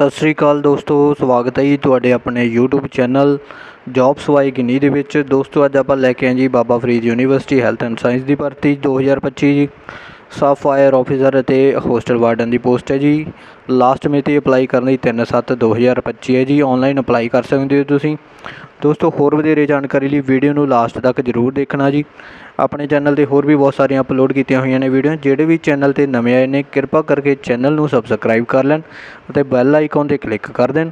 ਸਤਿ ਸ੍ਰੀ ਅਕਾਲ ਦੋਸਤੋ, ਸਵਾਗਤ ਹੈ ਜੀ ਤੁਹਾਡੇ ਆਪਣੇ YouTube ਚੈਨਲ ਜੌਬਸ ਸਵਾਈ ਗਿਨੀ ਦੇ ਵਿੱਚ। ਦੋਸਤੋ, ਅੱਜ ਆਪਾਂ ਲੈ ਕੇ ਆਏ ਜੀ Baba Farid university health and science ਦੀ ਭਰਤੀ 2025 ਜੀ। ਸਬ ਫਾਇਰ ਔਫਿਸਰ ਅਤੇ ਹੋਸਟਲ ਵਾਰਡਨ ਦੀ ਪੋਸਟ ਹੈ ਜੀ। ਲਾਸਟ ਮਿਤੀ ਅਪਲਾਈ ਕਰਨ ਲਈ ਤਿੰਨ ਸੱਤ ਦੋ ਹਜ਼ਾਰ ਪੱਚੀ ਹੈ ਜੀ। ਔਨਲਾਈਨ ਅਪਲਾਈ ਕਰ ਸਕਦੇ ਹੋ ਤੁਸੀਂ। ਦੋਸਤੋ, ਹੋਰ ਵਧੇਰੇ ਜਾਣਕਾਰੀ ਲਈ ਵੀਡੀਓ ਨੂੰ ਲਾਸਟ ਤੱਕ ਜ਼ਰੂਰ ਦੇਖਣਾ ਜੀ। ਆਪਣੇ ਚੈਨਲ ਤੇ ਹੋਰ ਵੀ ਬਹੁਤ ਸਾਰੀਆਂ ਅਪਲੋਡ ਕੀਤੀਆਂ ਹੋਈਆਂ ਨੇ ਵੀਡੀਓ। ਜਿਹੜੇ ਵੀ ਚੈਨਲ ਤੇ ਨਵੇਂ ਆਏ ਨੇ, ਕਿਰਪਾ ਕਰਕੇ ਚੈਨਲ ਨੂੰ ਸਬਸਕ੍ਰਾਈਬ ਕਰ ਲੈਣ ਅਤੇ ਬੈਲ ਆਈਕਨ ਤੇ ਕਲਿੱਕ ਕਰ ਦੇਣ।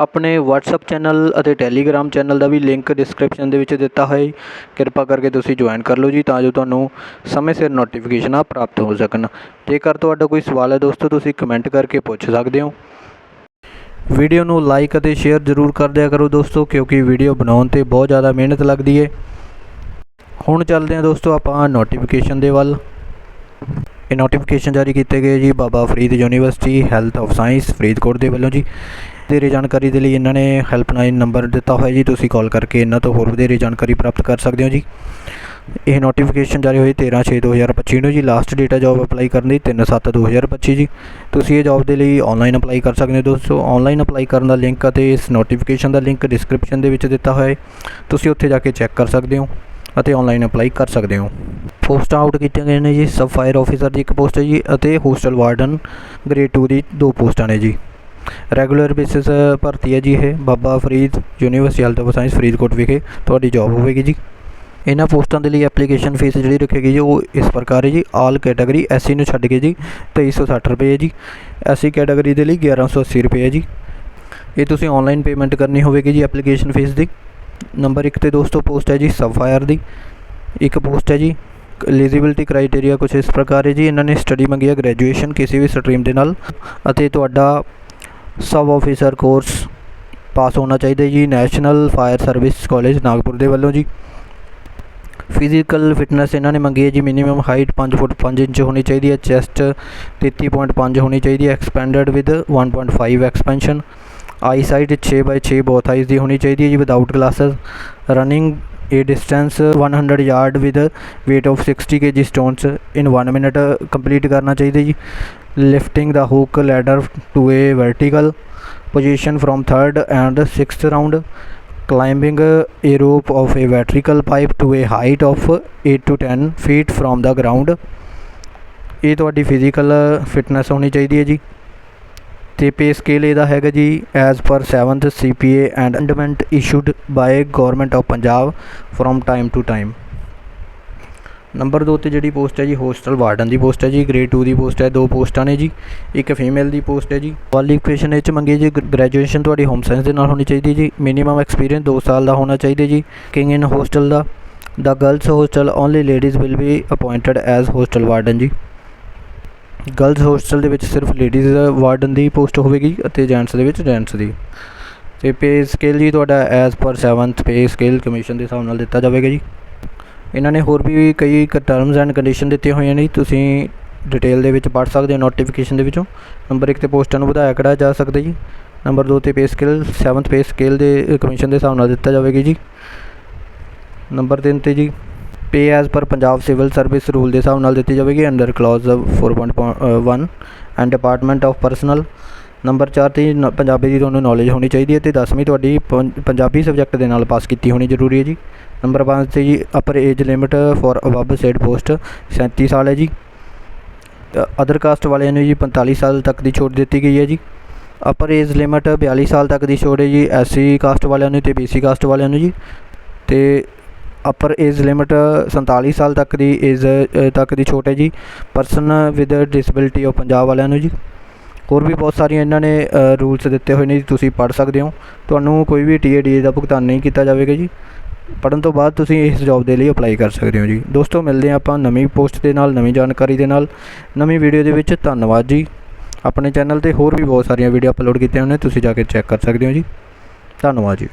ਆਪਣੇ ਵਟਸਐਪ ਚੈਨਲ ਅਤੇ ਟੈਲੀਗ੍ਰਾਮ ਚੈਨਲ ਦਾ ਵੀ ਲਿੰਕ ਡਿਸਕ੍ਰਿਪਸ਼ਨ ਦੇ ਵਿੱਚ ਦਿੱਤਾ ਹੋਇਆ ਹੈ। ਕਿਰਪਾ ਕਰਕੇ ਤੁਸੀਂ ਜੁਆਇਨ ਕਰ ਲਓ ਜੀ ਤਾਂ ਜੋ ਤੁਹਾਨੂੰ ਸਮੇਂ ਸਿਰ ਨੋਟੀਫਿਕੇਸ਼ਨਾਂ ਪ੍ਰਾਪਤ ਹੋ ਸਕਣ। ਜੇਕਰ ਤੁਹਾਡਾ ਕੋਈ ਸਵਾਲ ਹੈ ਦੋਸਤੋ, ਤੁਸੀਂ ਕਮੈਂਟ ਕਰਕੇ ਪੁੱਛ ਸਕਦੇ ਹੋ। ਵੀਡੀਓ ਨੂੰ ਲਾਈਕ ਅਤੇ ਸ਼ੇਅਰ ਜ਼ਰੂਰ ਕਰ ਦਿਆ ਕਰੋ ਦੋਸਤੋ, ਕਿਉਂਕਿ ਵੀਡੀਓ ਬਣਾਉਣ ਤੇ ਬਹੁਤ ਜ਼ਿਆਦਾ ਮਿਹਨਤ ਲੱਗਦੀ ਹੈ। ਹੁਣ ਚੱਲਦੇ ਹਾਂ ਦੋਸਤੋ ਆਪਾਂ ਨੋਟੀਫਿਕੇਸ਼ਨ ਦੇ ਵੱਲ। ਇਹ ਨੋਟੀਫਿਕੇਸ਼ਨ ਜਾਰੀ ਕੀਤੇ ਗਏ ਜੀ Baba Farid university health of science Faridkot ਦੇ ਵੱਲੋਂ ਜੀ। ਵਧੇਰੇ ਜਾਣਕਾਰੀ ਦੇ ਲਈ ਇਹਨਾਂ ਨੇ ਹੈਲਪਲਾਈਨ ਨੰਬਰ ਦਿੱਤਾ ਹੋਇਆ ਜੀ। ਤੁਸੀਂ ਕਾਲ ਕਰਕੇ ਇਹਨਾਂ ਤੋਂ ਹੋਰ ਵਧੇਰੇ ਜਾਣਕਾਰੀ ਪ੍ਰਾਪਤ ਕਰ ਸਕਦੇ ਹੋ ਜੀ। ਇਹ ਨੋਟੀਫਿਕੇਸ਼ਨ ਜਾਰੀ ਹੋਈ 13/6/2025 ਨੂੰ ਜੀ। ਲਾਸਟ ਡੇਟ ਹੈ ਜੌਬ ਅਪਲਾਈ ਕਰਨ ਦੀ 3/7/2025 ਜੀ। ਤੁਸੀਂ ਇਹ ਜੌਬ ਦੇ ਲਈ ਆਨਲਾਈਨ ਅਪਲਾਈ ਕਰ ਸਕਦੇ ਹੋ ਦੋਸਤੋ। ਆਨਲਾਈਨ ਅਪਲਾਈ ਕਰਨ ਦਾ ਲਿੰਕ ਅਤੇ ਇਸ ਨੋਟੀਫਿਕੇਸ਼ਨ ਦਾ ਲਿੰਕ ਡਿਸਕ੍ਰਿਪਸ਼ਨ ਦੇ ਵਿੱਚ ਦਿੱਤਾ ਹੋਇਆ ਹੈ। ਤੁਸੀਂ ਉੱਥੇ ਜਾ ਕੇ ਚੈੱਕ ਕਰ ਸਕਦੇ ਹੋ ਅਤੇ ਆਨਲਾਈਨ ਅਪਲਾਈ ਕਰ ਸਕਦੇ ਹੋ। ਪੋਸਟਾਂ ਆਊਟ ਕੀਤੀਆਂ ਗਈਆਂ ਨੇ ਜੀ। ਸਬ ਫਾਇਰ ਆਫੀਸਰ ਦੀ ਇੱਕ ਪੋਸਟ ਹੈ ਜੀ ਅਤੇ ਹੋਸਟਲ ਵਾਰਡਨ ਗ੍ਰੇਡ 2 ਦੀ ਦੋ ਪੋਸਟਾਂ ਨੇ ਜੀ। ਰੈਗੂਲਰ ਬੇਸਿਸ ਭਰਤੀ ਹੈ ਜੀ ਇਹ Baba Farid university health of science Faridkot ਵਿਖੇ। ਤੁਹਾਡੀ ਜੌਬ ਹੋਵੇਗੀ ਜੀ। ਇਹਨਾਂ ਪੋਸਟਾਂ ਦੇ ਲਈ ਐਪਲੀਕੇਸ਼ਨ ਫੀਸ ਜਿਹੜੀ ਰੱਖੀ ਗਈ ਜੀ, ਉਹ ਇਸ ਪ੍ਰਕਾਰ ਹੈ ਜੀ। ਆਲ ਕੈਟਾਗਰੀ ਐਸਸੀ ਨੂੰ ਛੱਡ ਕੇ ਜੀ 2360 ਰੁਪਏ ਹੈ ਜੀ। ਐਸਸੀ ਕੈਟਾਗਰੀ ਦੇ ਲਈ 1180 ਰੁਪਏ ਹੈ ਜੀ। ਇਹ ਤੁਸੀਂ ਆਨਲਾਈਨ ਪੇਮੈਂਟ ਕਰਨੀ ਹੋਵੇਗੀ ਜੀ ਐਪਲੀਕੇਸ਼ਨ ਫੀਸ ਦੀ। ਨੰਬਰ 1 ਤੇ ਦੋਸਤੋ ਪੋਸਟ ਹੈ ਜੀ ਸਫਾਇਰ ਦੀ। ਇੱਕ ਪੋਸਟ ਹੈ ਜੀ ਐਲੀਜੀਬਿਲਟੀ ਕ੍ਰਾਈਟੇਰੀਆ ਕੁਝ ਇਸ ਪ੍ਰਕਾਰ ਹੈ ਜੀ। ਇਹਨਾਂ ਨੇ ਸਟੱਡੀ ਮੰਗੀ ਹੈ ਗ੍ਰੈਜੂਏਸ਼ਨ ਕਿਸੇ ਵੀ ਸਟਰੀਮ ਦੇ ਨਾਲ। ਅਤੇ ਤੁਹਾਡਾ ਸਬ ਆਫੀਸਰ ਕੋਰਸ ਪਾਸ ਹੋਣਾ ਚਾਹੀਦਾ ਜੀ national fire service college Nagpur ਦੇ ਵੱਲੋਂ ਜੀ। ਫਿਜ਼ੀਕਲ ਫਿਟਨੈਸ ਇਹਨਾਂ ਨੇ ਮੰਗੀ ਹੈ ਜੀ ਮਿਨੀਮਮ ਹਾਈਟ 5 ਫੁੱਟ 5 ਇੰਚ ਹੋਣੀ ਚਾਹੀਦੀ ਹੈ ਚੈਸਟ 33.5 ਹੋਣੀ ਚਾਹੀਦੀ ਹੈ expanded with 1.5 expansion eye sight 6 by 6 both eyes ਦੀ ਹੋਣੀ ਚਾਹੀਦੀ ਹੈ ਜੀ without glasses running a distance 100 yard with weight of 60 kg stones in 1 minute complete ਕਰਨਾ ਚਾਹੀਦਾ ਜੀ। Lifting the hook ladder to a vertical position from third and sixth round climbing a rope of a vertical pipe to a height of 8 to 10 feet from the ground ਇਹ ਤੁਹਾਡੀ physical fitness ਹੋਣੀ ਚਾਹੀਦੀ ਹੈ ਜੀ ਤੇ pay scale ਇਹਦਾ ਹੈਗਾ ਜੀ as per 7th CPA and amendment issued by government of Punjab from time to time number 2 ਤੇ ਜਿਹੜੀ ਪੋਸਟ ਹੈ ਜੀ, ਹੋਸਟਲ ਵਾਰਡਨ ਦੀ ਪੋਸਟ ਹੈ ਜੀ ਗ੍ਰੇਡ 2 ਦੀ ਪੋਸਟ ਹੈ, ਦੋ ਪੋਸਟਾਂ ਨੇ ਜੀ, ਇੱਕ ਫੀਮੇਲ ਦੀ ਪੋਸਟ ਹੈ ਜੀ। ਕੁਆਲੀਫਿਕੇਸ਼ਨ ਇਹ ਚ ਮੰਗੀ ਜੀ ਗ੍ਰੈਜੂਏਸ਼ਨ ਤੁਹਾਡੀ ਹੋਮ ਸਾਇੰਸ ਦੇ ਨਾਲ ਹੋਣੀ ਚਾਹੀਦੀ ਹੈ ਜੀ ਮਿਨੀਮਮ ਐਕਸਪੀਰੀਅੰਸ 2 ਸਾਲ ਦਾ ਹੋਣਾ ਚਾਹੀਦਾ ਜੀ ਕਿੰਗ ਇਨ ਹੋਸਟਲ ਦਾ ਦਾ girls hostel only ladies will be appointed as hostel warden ਜੀ। ਗਰਲਸ ਹੋਸਟਲ ਦੇ ਵਿੱਚ ਸਿਰਫ ਲੇਡੀਜ਼ ਵਾਰਡਨ ਦੀ ਪੋਸਟ ਹੋਵੇਗੀ ਅਤੇ ਜੈਂਟਸ ਦੇ ਵਿੱਚ ਜੈਂਟਸ ਦੀ। ਤੇ ਪੇ ਸਕੇਲ ਜੀ ਤੁਹਾਡਾ as per 7th pay scale commission ਦੇ ਹਿਸਾਬ ਨਾਲ ਦਿੱਤਾ ਜਾਵੇਗਾ ਜੀ। ਇਹਨਾਂ ਨੇ ਹੋਰ ਵੀ ਕਈ ਟਰਮਸ ਐਂਡ ਕੰਡੀਸ਼ਨ ਦਿੱਤੀਆਂ ਹੋਈਆਂ ਨੇ ਤੁਸੀਂ ਡਿਟੇਲ ਦੇ ਵਿੱਚ ਪੜ੍ਹ ਸਕਦੇ ਹੋ ਨੋਟੀਫਿਕੇਸ਼ਨ ਦੇ ਵਿੱਚੋਂ। ਨੰਬਰ 1 ਤੇ ਪੋਸਟਾਂ ਨੂੰ ਵਧਾਇਆ ਕਢਾਇਆ ਜਾ ਸਕਦਾ ਜੀ। ਨੰਬਰ 2 ਤੇ pay scale 7th pay scale ਦੇ ਕਮਿਸ਼ਨ ਦੇ ਹਿਸਾਬ ਨਾਲ ਦਿੱਤਾ ਜਾਵੇਗਾ ਜੀ। ਨੰਬਰ 3 ਤੇ ਜੀ ਪੇ as per Punjab civil service rule ਦੇ ਹਿਸਾਬ ਨਾਲ ਦਿੱਤੀ ਜਾਵੇਗੀ under clause 4.1 and department of personnel number 4 ਤੇ ਨ ਪੰਜਾਬੀ ਦੀ ਤੁਹਾਨੂੰ ਨੌਲੇਜ ਹੋਣੀ ਚਾਹੀਦੀ ਹੈ ਅਤੇ ਦਸਵੀਂ ਤੁਹਾਡੀ ਪੰ ਪੰਜਾਬੀ ਸਬਜੈਕਟ ਦੇ ਨਾਲ ਪਾਸ ਕੀਤੀ ਹੋਣੀ ਜ਼ਰੂਰੀ ਹੈ ਜੀ। ਨੰਬਰ 5 ਤੇ ਜੀ upper age limit for above said post 37 ਸਾਲ ਹੈ ਜੀ। ਅਦਰ ਕਾਸਟ ਵਾਲਿਆਂ ਨੂੰ ਜੀ 45 ਸਾਲ ਤੱਕ ਦੀ ਛੋਟ ਦਿੱਤੀ ਗਈ ਹੈ ਜੀ। ਅਪਰ ਏਜ ਲਿਮਿਟ 42 ਸਾਲ ਤੱਕ ਦੀ ਛੋਟ ਹੈ ਜੀ ਐਸਸੀ ਕਾਸਟ ਵਾਲਿਆਂ ਨੂੰ ਤੇ ਬੀਸੀ ਕਾਸਟ ਵਾਲਿਆਂ ਨੂੰ ਜੀ। ਤੇ ਅਪਰ ਏਜ ਲਿਮਿਟ 47 ਸਾਲ ਤੱਕ ਦੀ ਏਜ ਤੱਕ ਦੀ ਛੋਟ ਹੈ ਜੀ। Person with disability of Punjab ਵਾਲਿਆਂ ਨੂੰ ਜੀ। ਹੋਰ ਵੀ ਬਹੁਤ ਸਾਰੀਆਂ ਇਹਨਾਂ ਨੇ ਰੂਲਸ ਦਿੱਤੇ ਹੋਏ ਨੇ ਜੀ, ਤੁਸੀਂ ਪੜ੍ਹ ਸਕਦੇ ਹੋ। ਤੁਹਾਨੂੰ ਕੋਈ ਵੀ ਟੀ ਏ ਡੀ ਏ ਦਾ ਭੁਗਤਾਨ ਨਹੀਂ ਕੀਤਾ ਜਾਵੇਗਾ ਜੀ। ਪੜ੍ਹਨ ਤੋਂ ਬਾਅਦ ਤੁਸੀਂ ਇਸ ਜੋਬ ਦੇ ਲਈ ਅਪਲਾਈ ਕਰ ਸਕਦੇ ਹੋ ਜੀ। ਦੋਸਤੋ, ਮਿਲਦੇ ਹਾਂ ਆਪਾਂ ਨਵੀਂ ਪੋਸਟ ਦੇ ਨਾਲ, ਨਵੀਂ ਜਾਣਕਾਰੀ ਦੇ ਨਾਲ। ਨਵੀਂ ਵੀਡੀਓ ਦੇ ਵਿੱਚ ਧੰਨਵਾਦ ਜੀ। ਆਪਣੇ ਚੈਨਲ ਤੇ ਹੋਰ ਵੀ ਬਹੁਤ ਸਾਰੀਆਂ ਵੀਡੀਓ ਅਪਲੋਡ ਕੀਤੀਆਂ ਹੋਈਆਂ ਨੇ, ਤੁਸੀਂ ਜਾ ਕੇ ਚੈੱਕ ਕਰ ਸਕਦੇ ਹੋ ਜੀ। ਧੰਨਵਾਦ ਜੀ।